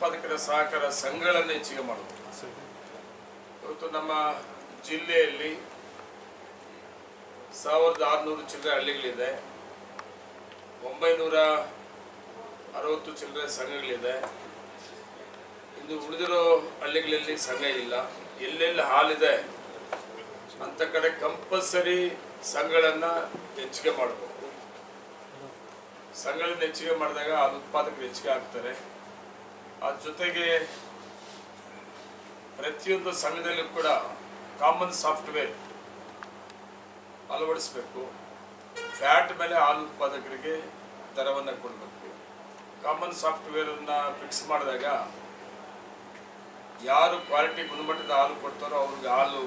ಉತ್ಪಾದಕರ ಸಹಕಾರ ಸಂಘಗಳನ್ನು ಹೆಚ್ಚಿಗೆ ಮಾಡಬೇಕು ಇವತ್ತು ನಮ್ಮ ಜಿಲ್ಲೆಯಲ್ಲಿ ಸಾವಿರದ ಆರುನೂರು ಚಿಲ್ಲರೆ ಹಳ್ಳಿಗಳಿದೆ. ಒಂಬೈನೂರ ಅರವತ್ತು ಚಿಲ್ಲರೆ ಸಂಘಗಳಿದೆ. ಇಂದು ಉಳಿದಿರೋ ಹಳ್ಳಿಗಳಲ್ಲಿ ಸಂಘ ಇಲ್ಲ. ಎಲ್ಲೆಲ್ಲಿ ಹಾಲಿದೆ ಅಂತ ಕಡೆ ಕಂಪಲ್ಸರಿ ಸಂಘಗಳನ್ನು ಹೆಚ್ಚಿಗೆ ಮಾಡಬೇಕು. ಸಂಘಗಳನ್ನು ಹೆಚ್ಚಿಗೆ ಮಾಡಿದಾಗ ಅದು ಉತ್ಪಾದಕರು ಹೆಚ್ಚಿಗೆ ಆಗ್ತಾರೆ. ಅದ್ರ ಜೊತೆಗೆ ಪ್ರತಿಯೊಂದು ಸಮಯದಲ್ಲೂ ಕೂಡ ಕಾಮನ್ ಸಾಫ್ಟ್ವೇರ್ ಅಳವಡಿಸಬೇಕು. ಫ್ಯಾಟ್ ಮೇಲೆ ಹಾಲು ಉತ್ಪಾದಕರಿಗೆ ದರವನ್ನು ಕೊಡಬೇಕು. ಕಾಮನ್ ಸಾಫ್ಟ್ವೇರನ್ನು ಫಿಕ್ಸ್ ಮಾಡಿದಾಗ ಯಾರು ಕ್ವಾಲಿಟಿ ಗುಣಮಟ್ಟದ ಹಾಲು ಕೊಡ್ತಾರೋ ಅವ್ರಿಗೆ ಹಾಲು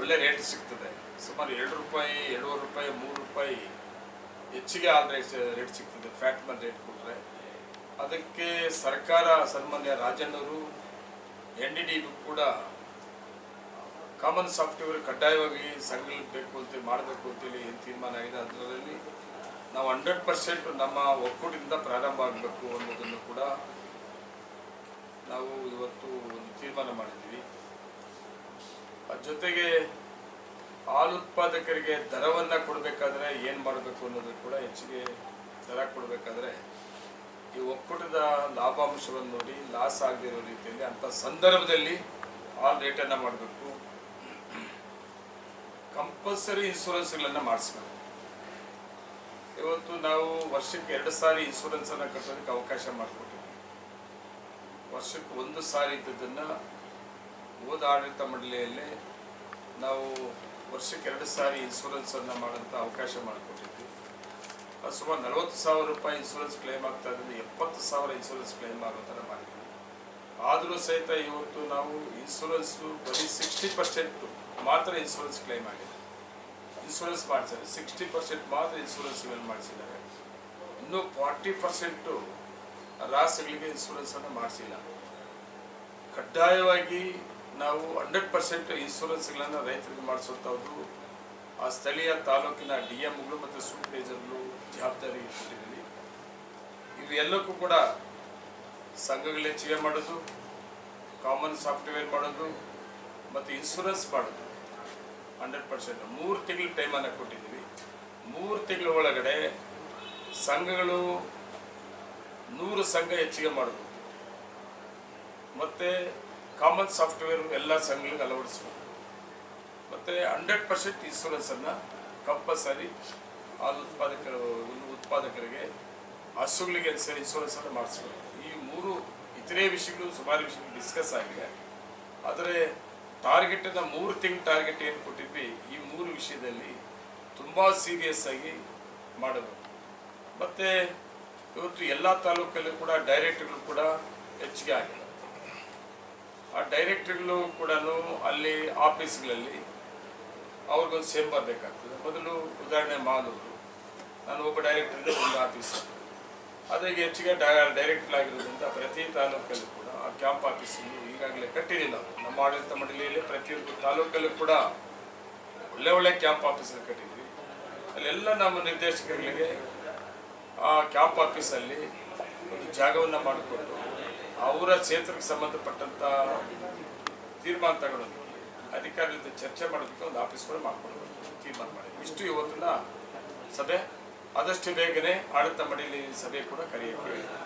ಒಳ್ಳೆ ರೇಟ್ ಸಿಗ್ತದೆ. ಸುಮಾರು ಎರಡು ರೂಪಾಯಿ ಎರಡೂವರೆ ರೂಪಾಯಿ, ಮೂರು ರೂಪಾಯಿ ಹೆಚ್ಚಿಗೆ ಹಾಲು ರೇಟ್ ಸಿಗ್ತದೆ. ಫ್ಯಾಟ್ ಮೇಲೆ ರೇಟ್ ಕೊಟ್ಟರೆ ಅದಕ್ಕೆ ಸರ್ಕಾರ ಸನ್ಮಾನ್ಯ ರಾಜಣ್ಣರು, ಎನ್ ಡಿ ಡಿಗೂ ಕೂಡ ಕಾಮನ್ ಸಾಫ್ಟ್ವೇರ್ ಕಡ್ಡಾಯವಾಗಿ ಸಂಘಗಳು ಅಂತ ಮಾಡಬೇಕು ಅಂತೇಳಿ ಏನು ತೀರ್ಮಾನ ಆಗಿದೆ ಅದರಲ್ಲಿ ನಾವು ಹಂಡ್ರೆಡ್ ಪರ್ಸೆಂಟ್ ನಮ್ಮ ಒಕ್ಕೂಟದಿಂದ ಪ್ರಾರಂಭ ಆಗಬೇಕು ಅನ್ನೋದನ್ನು ಕೂಡ ನಾವು ಇವತ್ತು ಒಂದು ತೀರ್ಮಾನ ಮಾಡಿದ್ದೀವಿ. ಜೊತೆಗೆ ಹಾಲು ಉತ್ಪಾದಕರಿಗೆ ದರವನ್ನು ಕೊಡಬೇಕಾದ್ರೆ ಏನು ಮಾಡಬೇಕು ಅನ್ನೋದು ಕೂಡ ಹೆಚ್ಚಿಗೆ ದರ ಕೊಡಬೇಕಾದ್ರೆ ಈ ಒಕ್ಕೂಟದ ಲಾಭಾಂಶವನ್ನು ನೋಡಿ ಲಾಸ್ ಆಗದಿರೋ ರೀತಿಯಲ್ಲಿ ಅಂಥ ಸಂದರ್ಭದಲ್ಲಿ ಆಲ್ ರೇಟನ್ನು ಮಾಡಬೇಕು. ಕಂಪಲ್ಸರಿ ಇನ್ಶೂರೆನ್ಸ್ಗಳನ್ನು ಮಾಡಿಸ್ಬೇಕು. ಇವತ್ತು ನಾವು ವರ್ಷಕ್ಕೆ ಎರಡು ಸಾರಿ ಇನ್ಶೂರೆನ್ಸನ್ನು ಕಟ್ಟೋದಕ್ಕೆ ಅವಕಾಶ ಮಾಡಿಕೊಟ್ಟಿದ್ವಿ ವರ್ಷಕ್ಕೆ ಒಂದು ಸಾರಿ ಇದ್ದದನ್ನು ಹೋದ ಆಡಳಿತ ಮಂಡಳಿಯಲ್ಲಿ ನಾವು ವರ್ಷಕ್ಕೆ ಎರಡು ಸಾರಿ ಇನ್ಶೂರೆನ್ಸನ್ನು ಮಾಡೋಂಥ ಅವಕಾಶ ಮಾಡಿಕೊಟ್ಟಿದ್ವಿ ಸುಮಾರು ನಲವತ್ತು ಸಾವಿರ ರೂಪಾಯಿ ಇನ್ಶೂರೆನ್ಸ್ ಕ್ಲೇಮ್ ಆಗ್ತಾ ಇದ್ರಿಂದ ಎಪ್ಪತ್ತು ಸಾವಿರ ಇನ್ಶೂರೆನ್ಸ್ ಕ್ಲೇಮ್ ಆಗೋ ಥರ ಮಾಡಿದ್ವಿ ಆದರೂ ಸಹಿತ ಇವತ್ತು ನಾವು ಇನ್ಶೂರೆನ್ಸು ಬರೀ ಸಿಕ್ಸ್ಟಿ ಪರ್ಸೆಂಟ್ ಮಾತ್ರ ಇನ್ಶೂರೆನ್ಸ್ ಕ್ಲೇಮ್ ಆಗಿದೆ. ಇನ್ಶೂರೆನ್ಸ್ ಮಾಡಿಸಿದ್ದಾರೆ. ಸಿಕ್ಸ್ಟಿ ಪರ್ಸೆಂಟ್ ಮಾತ್ರ ಇನ್ಶೂರೆನ್ಸ್ ಮಾಡಿಸಿದ್ದಾರೆ. ಇನ್ನೂ ಫಾರ್ಟಿ ಪರ್ಸೆಂಟು ರಾಸುಗಳಿಗೆ ಇನ್ಶೂರೆನ್ಸನ್ನು ಮಾಡಿಸಿಲ್ಲ. ಕಡ್ಡಾಯವಾಗಿ ನಾವು ಹಂಡ್ರೆಡ್ ಪರ್ಸೆಂಟ್ ಇನ್ಶೂರೆನ್ಸ್ಗಳನ್ನು ರೈತರಿಗೆ ಮಾಡಿಸುವಂಥದ್ದು ಆ ಸ್ಥಳೀಯ ತಾಲೂಕಿನ ಡಿ ಎಂಗಳು ಮತ್ತು ಸೂಪರ್ವೈಸರ್ಗಳು ಜವಾಬ್ದಾರಿ ಕೊಟ್ಟಿದ್ದೀವಿ ಇವೆಲ್ಲಕ್ಕೂ ಕೂಡ ಸಂಘಗಳು ಹೆಚ್ಚಿಗೆ ಮಾಡೋದು ಕಾಮನ್ ಸಾಫ್ಟ್ವೇರ್ ಮಾಡೋದು ಮತ್ತು ಇನ್ಶೂರೆನ್ಸ್ ಮಾಡೋದು ಹಂಡ್ರೆಡ್ ಪರ್ಸೆಂಟ್ ಮೂರು ತಿಂಗಳು ಟೈಮನ್ನು ಕೊಟ್ಟಿದ್ದೀವಿ. ಮೂರು ತಿಂಗಳ ಒಳಗಡೆ ಸಂಘಗಳು ನೂರು ಸಂಘ ಹೆಚ್ಚಿಗೆ ಮಾಡಬೇಕು ಮತ್ತು ಕಾಮನ್ ಸಾಫ್ಟ್ವೇರ್ ಎಲ್ಲ ಸಂಘಗಳಿಗೆ ಅಳವಡಿಸ್ಬೇಕು ಮತ್ತು ಹಂಡ್ರೆಡ್ ಪರ್ಸೆಂಟ್ ಇನ್ಸೂರೆನ್ಸನ್ನು ಕಂಪಲ್ಸರಿ ಹಾಲು ಉತ್ಪಾದಕರು ಉತ್ಪಾದಕರಿಗೆ ಹಸುಗಳಿಗೆ ಸರಿ ಇನ್ಸೂರೆನ್ಸನ್ನು ಮಾಡಿಸ್ಬೇಕು. ಈ ಮೂರು ಇತರೆ ವಿಷಯಗಳು ಸುಮಾರು ವಿಷಯಗಳು ಡಿಸ್ಕಸ್ ಆಗಿದೆ. ಆದರೆ ಟಾರ್ಗೆಟನ್ನು ಮೂರು ತಿಂಗಳು ಟಾರ್ಗೆಟ್ ಏನು ಕೊಟ್ಟಿದ್ವಿ, ಈ ಮೂರು ವಿಷಯದಲ್ಲಿ ತುಂಬ ಸೀರಿಯಸ್ ಆಗಿ ಮಾಡಬೇಕು. ಮತ್ತು ಇವತ್ತು ಎಲ್ಲ ತಾಲೂಕಲ್ಲೂ ಕೂಡ ಡೈರೆಕ್ಟ್ಗಳು ಕೂಡ ಹೆಚ್ಚಿಗೆ ಆಗಿದೆ ಆ ಡೈರೆಕ್ಟರ್ಗಳು ಕೂಡ ಅಲ್ಲಿ ಆಫೀಸ್ಗಳಲ್ಲಿ ಅವ್ರಿಗೊಂದು ಸೇಮ್ ಬರಬೇಕಾಗ್ತದೆ. ಮೊದಲು ಉದಾಹರಣೆ ಮಾಲೂರು ನಾನು ಒಬ್ಬ ಡೈರೆಕ್ಟರ್ ಒಂದು ಆಫೀಸ್ ಅದಕ್ಕೆ ಹೆಚ್ಚಿಗೆ ಡೈರೆಕ್ಟರ್ ಆಗಿರೋದ್ರಿಂದ ಪ್ರತಿ ತಾಲೂಕಲ್ಲೂ ಕೂಡ ಆ ಕ್ಯಾಂಪ್ ಆಫೀಸನ್ನು ಈಗಾಗಲೇ ಕಟ್ಟಿದೆ ನಾವು ನಮ್ಮ ಆಡಳಿತ ಮಂಡಳಿಯಲ್ಲಿ ಪ್ರತಿಯೊಂದು ತಾಲೂಕಲ್ಲೂ ಕೂಡ ಒಳ್ಳೆ ಒಳ್ಳೆ ಕ್ಯಾಂಪ್ ಆಫೀಸಲ್ಲಿ ಕಟ್ಟಿದ್ವಿ. ಅಲ್ಲೆಲ್ಲ ನಮ್ಮ ನಿರ್ದೇಶಕರಿಗೆ ಆ ಕ್ಯಾಂಪ್ ಆಫೀಸಲ್ಲಿ ಒಂದು ಜಾಗವನ್ನು ಮಾಡಿಕೊಂಡು ಅವರ ಕ್ಷೇತ್ರಕ್ಕೆ ಸಂಬಂಧಪಟ್ಟಂಥ ತೀರ್ಮಾನ ತಗೊಳ್ಳೋದಕ್ಕೆ ಅಧಿಕಾರಿಗಳ ಜೊತೆ ಚರ್ಚೆ ಮಾಡೋದಕ್ಕೆ ಒಂದು ಆಫೀಸ್ ಕೂಡ ಮಾಡ್ಕೊಳ್ಬೇಕು ತೀರ್ಮಾನ ಮಾಡಿದ್ವಿ. ಇಷ್ಟು ಇವತ್ತಿನ ಸಭೆ, ಆದಷ್ಟು ಬೇಗನೆ ಆಡಳಿತ ಮಂಡಳಿ ಸಭೆ ಕೂಡ ಕರೆಯಕ್ಕೆ ಹೇಳಿದೆ